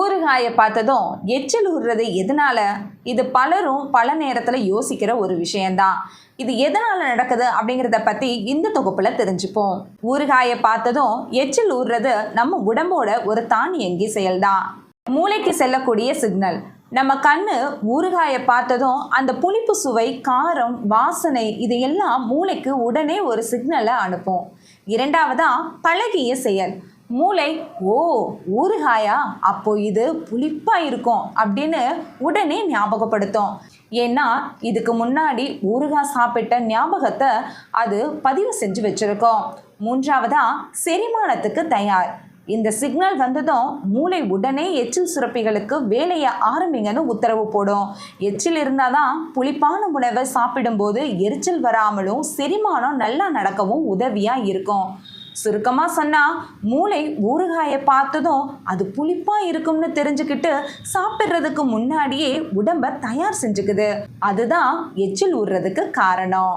ஊறுகாயை பார்த்ததும் எச்சில் ஊறுறது எதனால? இது பலரும் பல நேரத்தில் யோசிக்கிற ஒரு விஷயம்தான். இது எதனால நடக்குது அப்படிங்கிறத பற்றி இந்த தொகுப்பில் தெரிஞ்சுப்போம். ஊறுகாயை பார்த்ததும் எச்சில் ஊறுறது நம்ம உடம்போட ஒரு தானியங்கி செயல்தான். மூளைக்கு செல்லக்கூடிய சிக்னல் நம்ம கண்ணு ஊறுகாயை பார்த்ததும் அந்த புளிப்பு சுவை காரம் வாசனை இது எல்லாம் மூளைக்கு உடனே ஒரு சிக்னலை அனுப்பும். இரண்டாவதா பழகிய செயல். மூளை ஓ ஊறுகாயா அப்போ இது புளிப்பா இருக்கும் அப்படின்னு உடனே ஞாபகப்படுத்தும். ஏன்னா இதுக்கு முன்னாடி ஊறுகாய் சாப்பிட்ட ஞாபகத்தை அது பதிவு செஞ்சு வச்சிருக்கோம். மூன்றாவதா செரிமானத்துக்கு தயார். இந்த சிக்னல் வந்ததும் மூளை உடனே எச்சில் சுரப்பிகளுக்கு வேலையை ஆரம்பிங்கன்னு உத்தரவு போடும். எச்சில் இருந்தால் தான் புளிப்பான உணவை சாப்பிடும்போது எரிச்சல் வராமலும் செரிமானம் நல்லா நடக்கவும் உதவியாக இருக்கும். சுருக்கமாக சொன்னால் மூளை ஊறுகாயை பார்த்ததும் அது புளிப்பாக இருக்கும்னு தெரிஞ்சுக்கிட்டு சாப்பிட்றதுக்கு முன்னாடியே உடம்ப தயார் செஞ்சுக்குது. அதுதான் எச்சில் ஊறுறதுக்கு காரணம்.